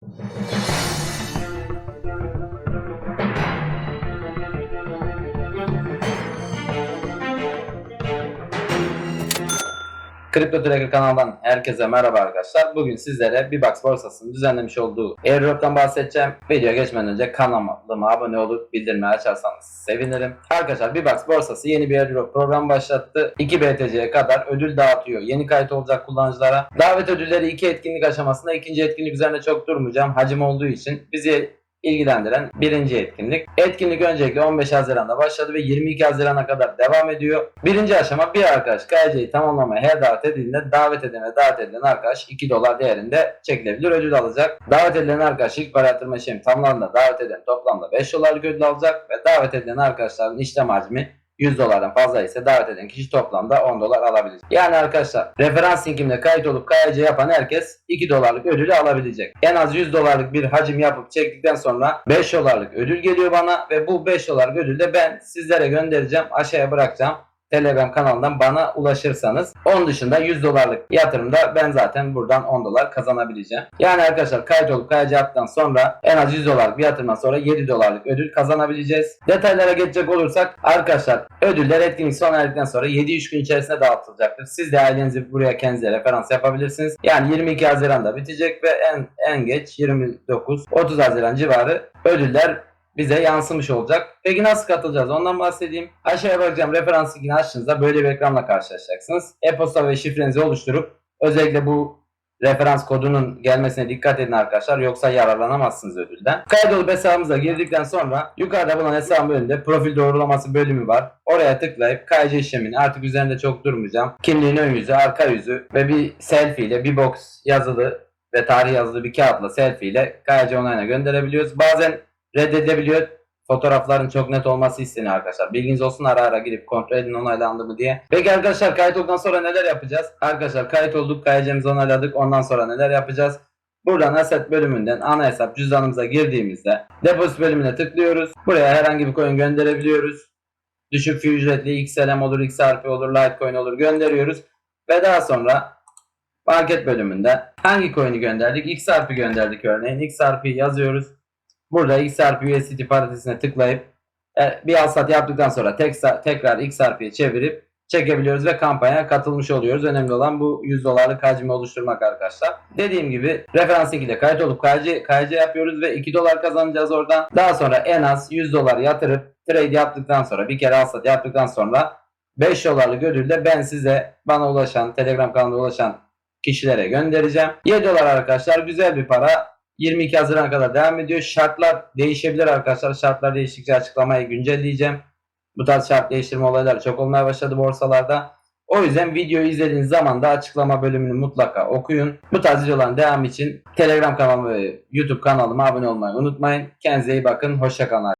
you Kripto Tracker kanalından herkese merhaba arkadaşlar. Bugün sizlere Bibox borsasının düzenlemiş olduğu airdrop'tan bahsedeceğim. Videoya geçmeden önce kanalıma abone olup bildirimleri açarsanız sevinirim. Arkadaşlar Bibox borsası yeni bir airdrop programı başlattı. 2 BTC'ye kadar ödül dağıtıyor. Yeni kayıt olacak kullanıcılara. Davet ödülleri iki etkinlik aşamasında. ikinci etkinlik üzerinde çok durmayacağım. Hacim olduğu için bizi ilgilendiren birinci etkinlik. Etkinlik öncelikle 15 Haziran'da başladı ve 22 Haziran'a kadar devam ediyor. Birinci aşama bir arkadaş KC'yi tamamlamaya her davet edildiğinde davet eden ve davet edilen arkadaş 2 dolar değerinde çekilebilir ödül alacak. Davet edilen arkadaş ilk para yatırma işlemi tamamlandığında davet eden toplamda 5 dolarlık ödül alacak ve davet edilen arkadaşların işlem hacmi 100 dolardan fazla ise davet eden kişi toplamda 10 dolar alabilir. Yani arkadaşlar referans linkimle kayıt olup KYC yapan herkes 2 dolarlık ödülü alabilecek. En az 100 dolarlık bir hacim yapıp çektikten sonra 5 dolarlık ödül geliyor bana ve bu 5 dolarlık ödülü de ben sizlere göndereceğim. Aşağıya bırakacağım. Telegram kanalından bana ulaşırsanız. Onun dışında 100 dolarlık yatırımda ben zaten buradan 10 dolar kazanabileceğim. Yani arkadaşlar kayıt olup KYC yaptıktan sonra en az 100 dolarlık bir yatırımdan sonra 7 dolarlık ödül kazanabileceğiz. Detaylara geçecek olursak arkadaşlar ödüller etkinlik sona erdikten sonra 7-3 gün içerisinde dağıtılacaktır. Siz de ailenizi buraya kendinize referans yapabilirsiniz. Yani 22 Haziran'da bitecek ve en en geç 29-30 Haziran civarı ödüller bize yansımış olacak. Peki nasıl katılacağız? Ondan bahsedeyim. Aşağıya bırakacağım referans linkini açtığınızda böyle bir ekranla karşılaşacaksınız. E-posta ve şifrenizi oluşturup özellikle bu referans kodunun gelmesine dikkat edin arkadaşlar. Yoksa yararlanamazsınız ödülden. Kaydolup hesabımıza girdikten sonra yukarıda bulunan hesabın bölümünde profil doğrulaması bölümü var. Oraya tıklayıp KYC işlemini artık üzerinde çok durmayacağım. Kimliğin ön yüzü, arka yüzü ve bir selfie ile bir box yazılı ve tarih yazılı bir kağıtla selfie ile KYC onayına gönderebiliyoruz. Bazen reddedebiliyor. Fotoğrafların çok net olması isteniyor arkadaşlar. Bilginiz olsun ara ara girip kontrol edin onaylandı mı diye. Peki arkadaşlar kayıt olduktan sonra neler yapacağız? Arkadaşlar kayıt olduk, KYC'mizi onayladık. Ondan sonra neler yapacağız? Buradan asset bölümünden ana hesap cüzdanımıza girdiğimizde depozit bölümüne tıklıyoruz. Buraya herhangi bir coin gönderebiliyoruz. Düşük fee ücretli XLM olur, XRP olur, Litecoin olur gönderiyoruz. Ve daha sonra market bölümünde hangi coin'i gönderdik? XRP gönderdik örneğin. XRP yazıyoruz. Burada XRP USDT paritesine tıklayıp e, bir al sat yaptıktan sonra tekrar, tekrar XRP'ye çevirip çekebiliyoruz ve kampanyaya katılmış oluyoruz. Önemli olan bu 100 dolarlık hacmi oluşturmak arkadaşlar. Dediğim gibi referans ile kayıt olup KC, yapıyoruz ve 2 dolar kazanacağız oradan. Daha sonra en az 100 dolar yatırıp trade yaptıktan sonra bir kere al sat yaptıktan sonra 5 dolarlık ödül de ben size bana ulaşan Telegram kanalına ulaşan kişilere göndereceğim. 7 dolar arkadaşlar güzel bir para. 22 Haziran'a kadar devam ediyor. Şartlar değişebilir arkadaşlar. Şartlar değiştikçe açıklamayı güncelleyeceğim. Bu tarz şart değiştirme olayları çok olmaya başladı borsalarda. O yüzden videoyu izlediğiniz zaman da açıklama bölümünü mutlaka okuyun. Bu tarz videoların devamı için Telegram kanalıma ve YouTube kanalıma abone olmayı unutmayın. Kendinize iyi bakın. Hoşçakalın.